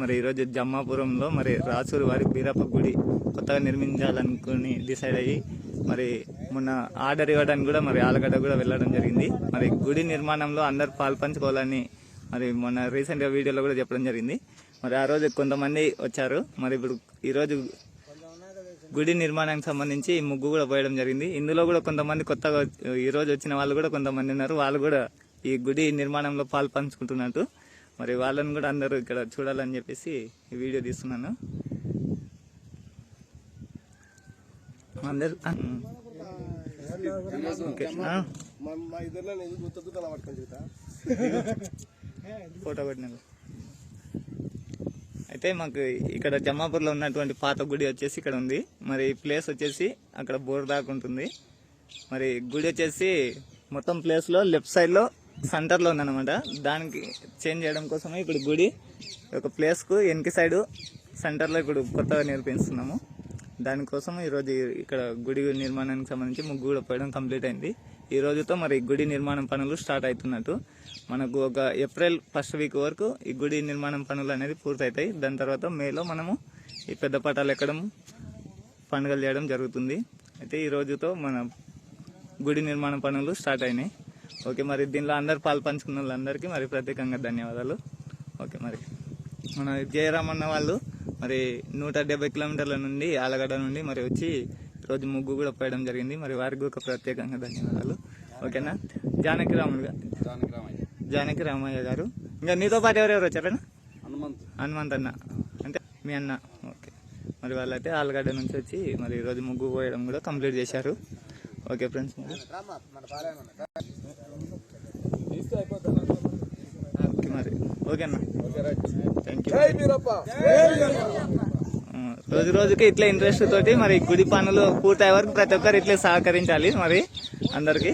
మరి ఈరోజు జమ్మాపురంలో మరి రాసూరు వారి బీరప్ప గుడి కొత్తగా నిర్మించాలనుకుని డిసైడ్ అయ్యి మరి మొన్న ఆర్డర్ ఇవ్వడానికి కూడా మరి ఆలగడ్డ కూడా వెళ్ళడం జరిగింది. మరి గుడి నిర్మాణంలో అందరు పాల్పంచుకోవాలని మరి మొన్న రీసెంట్గా వీడియోలో కూడా చెప్పడం జరిగింది. మరి ఆ రోజు కొంతమంది వచ్చారు. మరి ఇప్పుడు ఈరోజు గుడి నిర్మాణానికి సంబంధించి ముగ్గు కూడా పోయడం జరిగింది. ఇందులో కూడా కొంతమంది కొత్తగా ఈరోజు వచ్చిన వాళ్ళు కూడా కొంతమంది ఉన్నారు. వాళ్ళు కూడా ఈ గుడి నిర్మాణంలో పాలు పంచుకుంటున్నట్టు మరి వాళ్ళని కూడా అందరూ ఇక్కడ చూడాలని చెప్పేసి ఈ వీడియో తీస్తున్నాను. అందరు ఓకే. మా ఫోటో కొట్టిన అయితే మాకు ఇక్కడ జమ్మాపూర్లో ఉన్నటువంటి పాత గుడి వచ్చేసి ఇక్కడ ఉంది. మరి ఈ ప్లేస్ వచ్చేసి అక్కడ బోర్ దాకా ఉంటుంది. మరి గుడి వచ్చేసి మొత్తం ప్లేస్లో లెఫ్ట్ సైడ్లో సెంటర్లో ఉందన్నమాట దానికి చేంజ్ చేయడం కోసమే ఇప్పుడు గుడి ఒక ప్లేస్కు వెనక సైడు సెంటర్లో ఇప్పుడు కొత్తగా నిర్మిస్తున్నాము దానికోసం ఈరోజు ఇక్కడ గుడి నిర్మాణానికి సంబంధించి ముగ్గు కూడా పోయడం కంప్లీట్ అయింది. ఈ రోజుతో మరి గుడి నిర్మాణం పనులు స్టార్ట్ అవుతున్నట్టు. మనకు ఒక ఏప్రిల్ ఫస్ట్ వీక్ వరకు ఈ గుడి నిర్మాణం పనులు అనేది పూర్తవుతాయి. దాని తర్వాత మేలో మనము ఈ పెద్ద పటాలు ఎక్కడం పండుగలు చేయడం జరుగుతుంది. అయితే ఈ రోజుతో మన గుడి నిర్మాణ పనులు స్టార్ట్ అయినాయి. ఓకే మరి దీనిలో అందరు పాలు పంచుకున్న వాళ్ళందరికీ మరి ప్రత్యేకంగా ధన్యవాదాలు. ఓకే మరి మన జయరామన్న వాళ్ళు మరి నూట డెబ్బై కిలోమీటర్ల నుండి ఆలగడ్డ నుండి మరి వచ్చి రోజు ముగ్గు కూడా పోయడం జరిగింది. మరి వారికి ఒక ప్రత్యేకంగా ధన్యవాదాలు. ఓకేనా? జానకి రామయ్య. జానకి రామయ్య గారు. ఇంకా నీతో పాటు ఎవరెవరు వచ్చారన్నా హనుమంత్. హనుమంత్ అన్న. అంటే మీ అన్న. ఓకే. మరి వాళ్ళైతే ఆలగడ్డ నుంచి వచ్చి మరి ఈరోజు ముగ్గు పోయడం కూడా కంప్లీట్ చేశారు. Okay friends. మరి. ఓకే మరి ఓకే అన్న థ్యాంక్ యూ రోజు రోజుకి ఇట్లా ఇంట్రెస్ట్ తోటి మరి గుడి పనులు పూర్తయ్యే వరకు ప్రతి ఒక్కరు ఇట్లే సహకరించాలి మరి అందరికి.